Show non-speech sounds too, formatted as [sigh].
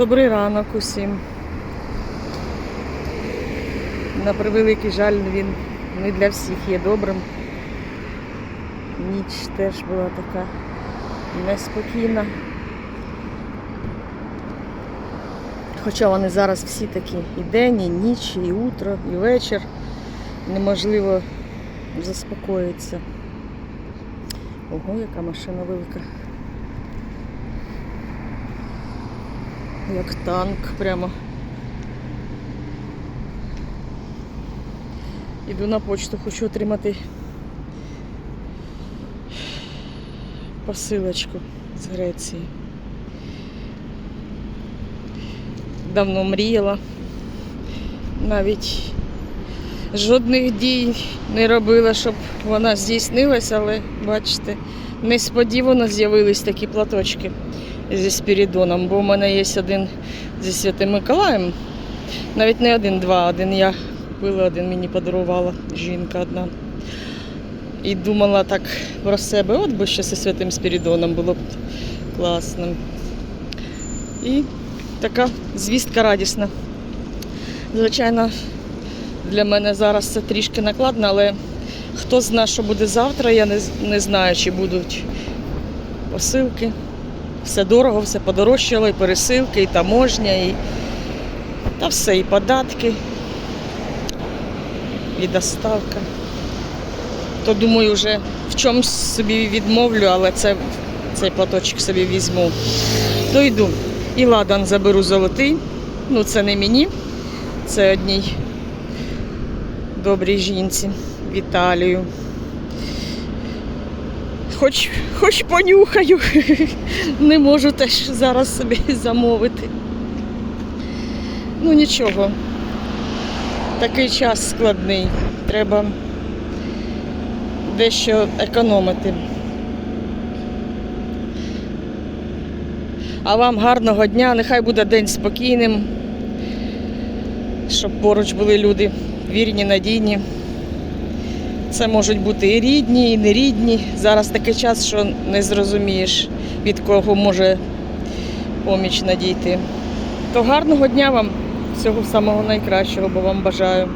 Добрий ранок усім. На превеликий жаль, він не для всіх є добрим. Ніч теж була така неспокійна. Хоча вони зараз всі такі і день, і ніч, і утро, і вечір. Неможливо заспокоїтися. Ого, яка машина велика. Як танк прямо. Іду на почту, хочу отримати посилочку з Греції. Давно мріяла. Навіть жодних дій не робила, щоб вона здійснилася, але бачите, несподівано з'явились такі платочки зі Спірідоном, бо в мене є один зі Святим Миколаєм. Навіть не один, два, один я купила, один мені подарувала жінка одна. І думала так про себе, от би ще зі Святим Спірідоном було б класно. І така звістка радісна. Звичайно, для мене зараз це трішки накладно, але хто знає, що буде завтра, я не, не знаю, чи будуть посилки. Все дорого, все подорожчало, і пересилки, і таможня, і та все, і податки, і доставка. То думаю, вже в чомусь собі відмовлю, але це, цей платочок собі візьму. То йду. І ладан заберу золотий. Ну, це не мені, це одній добрій жінці Віталію. Хоч, хоч понюхаю, [laughs] не можу теж зараз собі замовити. Ну нічого, такий час складний. Треба дещо економити. А вам гарного дня, нехай буде день спокійним, щоб поруч були люди вірні, надійні. Це можуть бути і рідні, і нерідні. Зараз такий час, що не зрозумієш, від кого може поміч надійти. То гарного дня вам, всього самого найкращого, бо вам бажаю.